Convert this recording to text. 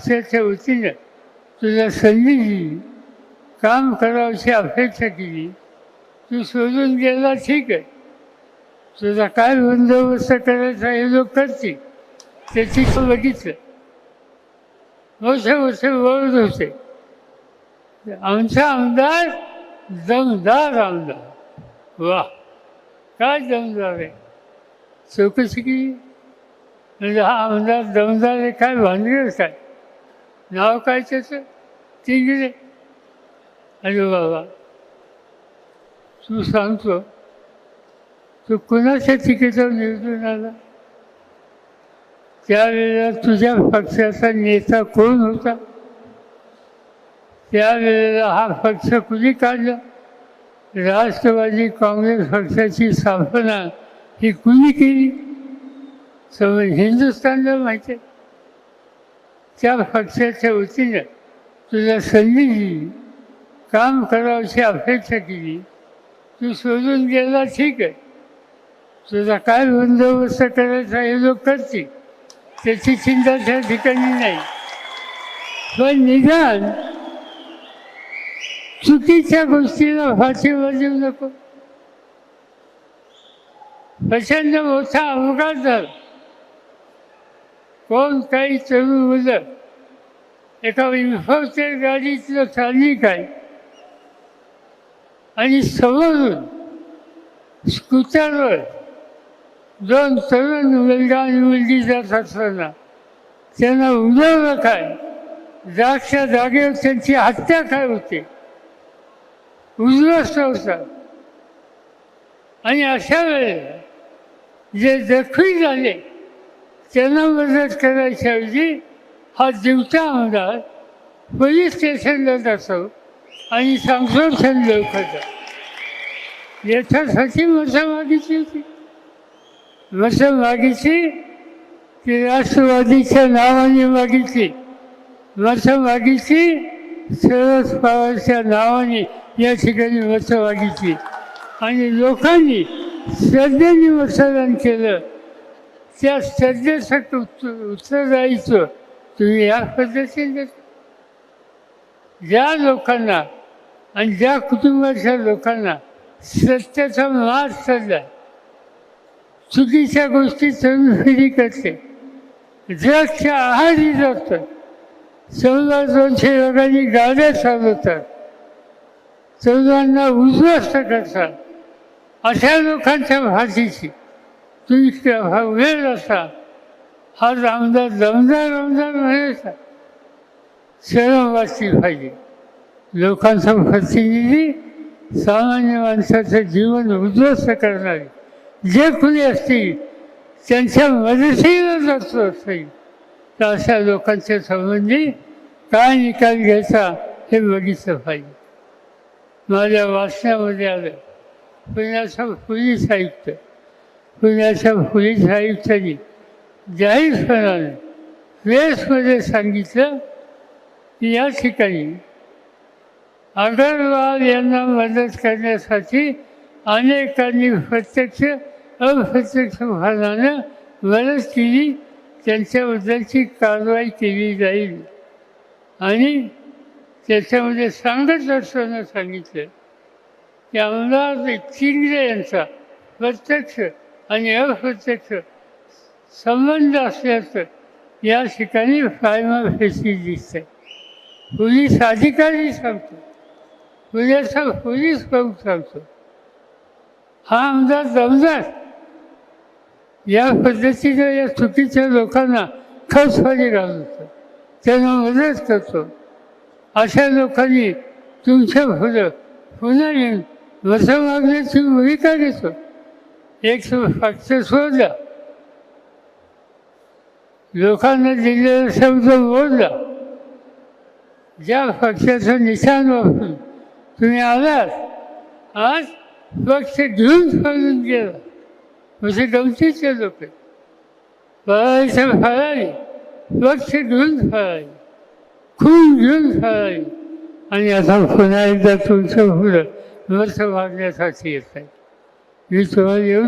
पक्षाच्या वतीनं तुला संधी दिली काम करावची अपेक्षा केली. तू शोधून गेला ठीक आहे. तुझा काय बंदोबस्त करायचा हे लोक करतील. त्याची तो बघितलं. मोठे मोठे बोलत होते. आमचा आमदार दमदार आमदार. वा काय दमदार आहे. चौकशी केली. म्हणजे हा आमदार दमदार आहे काय भानगड काय? नाव काय त्याचं? तिकडे अरे बाबा तू सांगतो. तू कुणाच्या तिकीटावर निवडून आला त्यावेळेला तुझ्या पक्षाचा नेता कोण होता? त्यावेळेला हा पक्ष कुणी काढला? राष्ट्रवादी काँग्रेस पक्षाची स्थापना ही कुणी केली? समज हिंदुस्थानला माहिती आहे. त्या पक्षाच्या वतीनं तुला संधी दिली काम करावची अपेक्षा केली. तू शोधून गेला ठीक आहे. तुझा काय बंदोबस्त करायचा हे लोक करतील. त्याची चिंता त्या ठिकाणी नाही. पण निदान चुकीच्या गोष्टीला फाशी वाजवू नको. प्रचंड मोठा अपघात झाला. कोण काही तरुण मुलं एका इन्फोटेड गाडीतलं चालली काय आणि समोरून स्कूटरवर दोन तरुण मुलगा आणि मुलगी जात असताना त्यांना उडवलं काय? जागच्या जागेवर त्यांची हत्या काय होते? उद्ध्वस्त होतात. आणि अशा वेळेला जे जखमी झाले त्यांना मदत करायच्याऐवजी हा दिवचा आमदार पोलीस स्टेशनला जातो आणि संशोधन लवकर याच्यासाठी मतं मागितली होती. मतं मागितली ती राष्ट्रवादीच्या नावाने मागितली मतं मागितली शरद पवारच्या नावाने या ठिकाणी मतं मागितली आणि लोकांनी श्रद्धेने मतदान केलं. त्या श्रद्धेसाठी उत्तर जायचं. तुम्ही या पद्धतीने. ज्या लोकांना आणि ज्या कुटुंबाच्या लोकांना सत्याचा मार चालला चुकीच्या गोष्टी तरुण करते. ड्रगच्या आहारी जातात. चौदा दोनशे लोकांनी गाड्या चालवतात. चौदांना उद्ध्वस्त करतात. अशा लोकांच्या भाषेची तुम्ही हा वेळ असा हा आमदार दमदार आमदार म्हणायचा शरम वाचली पाहिजे लोकांचा प्रतिनिधी सामान्य माणसाचं जीवन उद्ध्वस्त करणारे. जे कुणी असतील त्यांच्या मदतीला जातो असेल तर अशा लोकांच्या संबंधी काय निकाल घ्यायचा हे बघितलं पाहिजे. माझ्या वाचण्यामध्ये आलं पुण्याचा पोलीस आयुक्त पुण्याच्या पोलीस आयुक्तांनी जाहीरपणाने प्रेसमध्ये सांगितलं की या ठिकाणी अगरवाल यांना मदत करण्यासाठी अनेकांनी प्रत्यक्ष अप्रत्यक्ष भागानं मदत केली. त्यांच्याबद्दलची कारवाई केली जाईल. आणि त्याच्यामध्ये सांगत असताना सांगितलं की आमदार चिंगरे यांचा प्रत्यक्ष आणि अप्रत्यक्ष संबंध असल्याचं या ठिकाणी फायमाफेसी दिसते पोलीस अधिकारी सांगतो. पुण्याचा पोलीस प्रमुख सांगतो. हा आमदार दमदार. या पद्धतीनं या चुकीच्या लोकांना खसफाली घालतो. त्यांना मदत करतो. अशा लोकांनी तुमच्या पुढं पुन्हा येऊन मतं मागण्याची भूमिका घेतो. एक फक्त शोधला लोकांना दिलेला शब्द बोलला ज्या पक्षाचं निशाण वापरून तुम्ही आलात आज पक्ष घेऊन सोडून गेला. म्हणजे गमतीचे लोक फळायचं फळाली पक्ष घेऊन फळाली खून घेऊन फळाली आणि आता पुन्हा एकदा तुमचं पुढं वर्ष मागण्यासाठी येत आहे. मी तुम्हाला येऊन